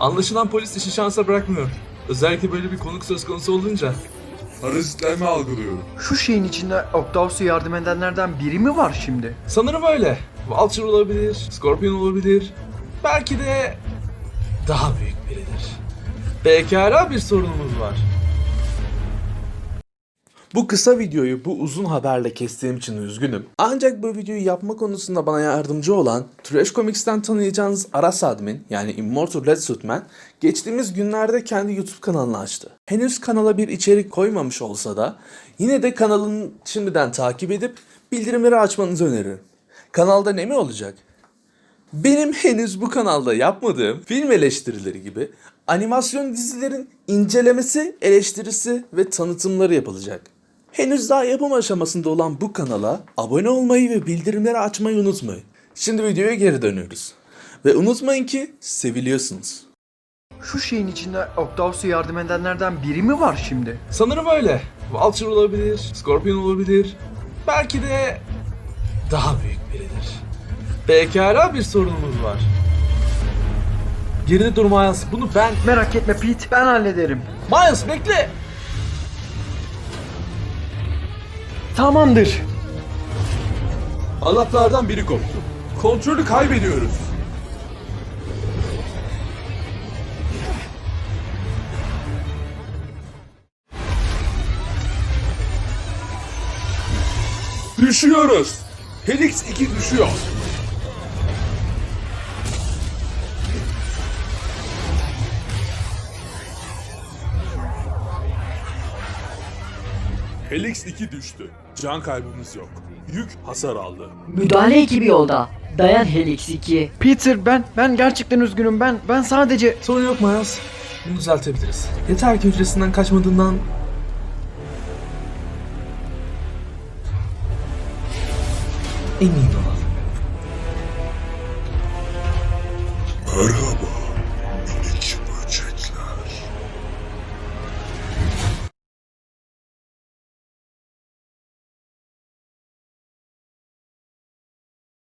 Anlaşılan polis işi şansa bırakmıyor. Özellikle böyle bir konuk söz konusu olunca. Parazitlenme algılıyorum. Şu şeyin içinde Octavus'a yardım edenlerden biri mi var şimdi? Sanırım öyle. Vulture olabilir, Scorpion olabilir. Belki de daha büyük biridir. Pekala bir sorunumuz var. Bu kısa videoyu bu uzun haberle kestiğim için üzgünüm. Ancak bu videoyu yapma konusunda bana yardımcı olan Trash Comics'ten tanıyacağınız Aras Admin yani Immortal Red Suit Man geçtiğimiz günlerde kendi YouTube kanalını açtı. Henüz kanala bir içerik koymamış olsa da yine de kanalını şimdiden takip edip bildirimleri açmanızı öneririm. Kanalda ne mi olacak? Benim henüz bu kanalda yapmadığım film eleştirileri gibi animasyon dizilerin incelemesi, eleştirisi ve tanıtımları yapılacak. Henüz daha yapım aşamasında olan bu kanala abone olmayı ve bildirimleri açmayı unutmayın. Şimdi videoya geri dönüyoruz. Ve unutmayın ki seviliyorsunuz. Şu şeyin içinde Octavus'a yardım edenlerden biri mi var şimdi? Sanırım öyle. Vulture olabilir, Scorpion olabilir. Belki de daha büyük biridir. Pekala bir sorunumuz var. Geride dur Miles. Bunu ben... Merak etme Pete, ben hallederim. Miles bekle! Tamamdır. Anahtardan biri koptu. Kontrolü kaybediyoruz. Düşüyoruz. Helix 2 düşüyor. Helix 2 düştü. Can kaybımız yok. Yük hasar aldı. Müdahale ekibi yolda. Dayan Helix 2. Peter ben ben gerçekten üzgünüm. Ben ben sadece Sorun yok Miles. Bunu düzeltebiliriz. Yeter ki hücresinden kaçmadığından... Emin olalım. Merhaba.